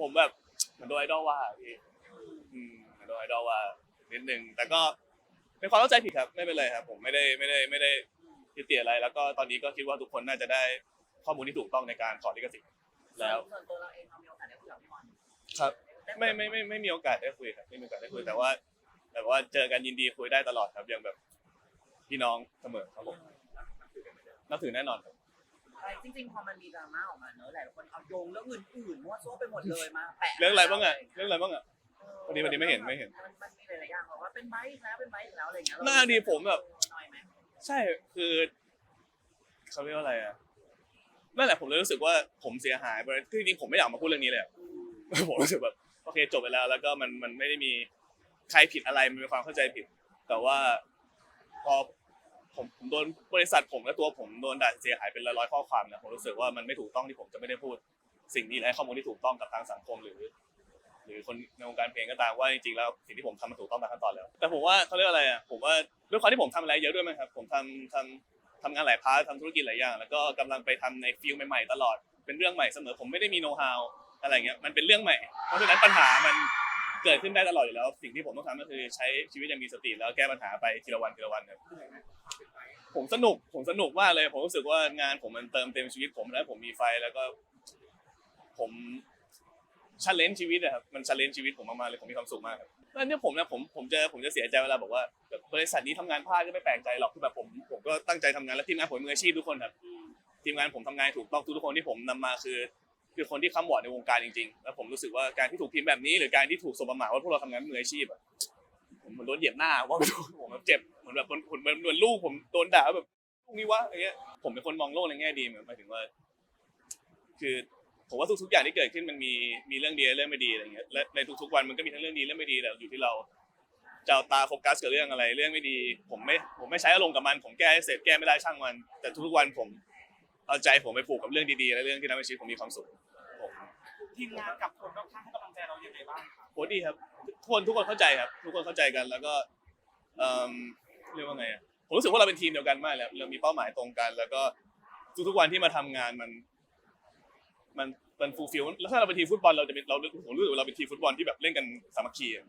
ผมแบบเหมือนโดนไอดอลว่าอะพี่อืมเหมือนโดนไอดอลว่านิดนึงแต่ก็เป็นความเข้าใจผิดครับไม่เป็นไรครับ ผมไม่ได้ไม่ได้ไม่ได้ยึดติดอะไร แล้วก็ตอนนี้ก็คิดว่าทุกคนน่าจะได้ข้อมูลที่ถูกต้องในการขอลิขสิทธิ์แล้ว ส่วนตัวเราเองเรามีโอกาสได้คุยกับพี่บอลครับ ไม่ไม่ไม่ไม่มีโอกาสได้คุยครับไม่มีโอกาสได้คุยแต่ว่า แต่ว่าเจอกันยินดีคุยได้ตลอดครับยังแบบพี่น้องเสมอครับผมนับถือแน่นอนครับอะไร จริงๆพอมันมีดราม่าออกมาเนอะหลายคนเอาโยงเรื่องอื่นๆมั่วซั่วไปหมดเลยมาแปะเรื่องอะไรบ้างอะเรื่องอะไรบ้างอะวันนี้วันนี้ไม่เห็นไม่เห็นมันมันมีหลายๆอย่างบอกว่าเป็นไบค์แล้วเป็นไบค์อีกแล้วอะไรอย่างเงี้ยหน้าดีผมแบบหน่อยไหมใช่คือเขาเรียกว่าอะไรอะนั่นแหละผมเลยรู้สึกว่าผมเสียหายไปคือจริงๆผมไม่อยากมาพูดเรื่องนี้เลยอะ ผมรู้สึกแบบโอเคจบไปแล้ว แล้วก็มันมันไม่ได้มีใครผิดอะไรมันเป็นความเข้าใจผิด แต่ว่าพอ ผมผมโดนบริษัทผมและตัวผมโดนด่าเสียหายเป็นร้อยๆข้อความเนี่ยผมรู้สึกว่ามันไม่ถูกต้องที่ผมจะไม่ได้พูดสิ่งนี้และให้ข้อมูลที่ถูกต้องกับทางสังคมหรือ หรือคนในวงการเพลงก็ตามว่าจริงๆแล้วสิ่งที่ผมทำมันถูกต้องตามขั้นตอนแล้ว แต่ผมว่าเขาเรียกอะไรอะผมว่าด้วยความที่ผมทำอะไรเยอะด้วยมั้งครับผมทำทำทำงานหลายพาร์ททำธุรกิจหลายอย่าง แล้วก็กำลังไปทำในฟิลใหม่ๆตลอดเป็นเรื่องใหม่เสมอผมไม่ได้มีโน้ตฮาวอะไรเงี้ยมันเป็นเรื่องใหม่ เพราะฉะนั้นปัญหามัน เกิดขึ้นได้ตลอดอยู่แล้ว สิ่งที่ผมต้องทำก็คือใช้ชีวิตอย่างมีสติแล้วแก้ปัญหาไปทีละวันทีละวันครับผมสนุกผมสนุกมากเลย ผมรู้สึกว่างานผมมันเติมเต็มชีวิตผมแล้วผมมีไฟแล้วก็ ผมชันเลนชีวิตอะครับมันชันเลนชีวิตผมมากๆเลยผมมีความสุขมากครับแล้วเนี่ยผมนะผมผมจะผมจะเสียใจเวลาบอกว่าแบบบริษัทนี้ทำงานพลาดก็ไม่แปลกใจหรอกคือแบบผมผมก็ตั้งใจทำงานและทีมงานผมมืออาชีพทุกคนครับทีมงานผมทำงานถูกต้องทุกๆคนที่ผมนำมาคือ คือคนที่ค้ำวอร์ดในวงการจริงๆ แล้วผมรู้สึกว่าการที่ถูกพิมพ์แบบนี้ หรือการที่ถูกสมประมาทว่าพวกเราทำงานมืออาชีพอะผมเหมือนโดนเหยียบหน้าว่าไม่รู้ผมแบบเจ็บเหมือนแบบคนเหมือนเหมือนลูกผมโดนด่าแบบลูกนี้วะอย่างเงี้ยผมเป็นคนมองโลกในแง่ดีหมายถึงว่า คือผมว่าทุกๆอย่างที่เกิดขึ้นมันมีมีเรื่องดีและเรื่องไม่ดีอะไรเงี้ยและในทุกๆวันมันก็มีทั้งเรื่องดีและไม่ดีแต่อยู่ที่เราจะเอาตาโฟกัสกับเรื่องอะไร เรื่องไม่ดี ผมไม่ผมไม่ใช้อารมณ์กับมันผมแก้ให้เสร็จแก้ไม่ได้ช่างมัน แต่ทุกๆวันผมเอาใจผมไปผูกกับเรื่องดีๆและเรื่องที่ทำให้ชีวิตผมมีความสุข ทีมงานกับคนรอบข้างให้กำลังใจเรายังไงบ้างครับโหดีครับทุกคนทุกคนเข้าใจครับ ทุกคนเข้าใจกันแล้วก็เอ่อเรียกว่าไงอะผมรู้สึกว่าเราเป็นทีมเดียวกันมากแล้วเรามีเป้าหมายตรงกัน แล้วก็ทุกๆวันที่มาทำงานมัน มันมันฟูลฟิลแล้วถ้าเราเป็นทีมฟุตบอลเราจะเป็นเราผมรู้สึกว่าเราเป็นทีมฟุตบอลที่แบบเล่นกันสามัคคีอะ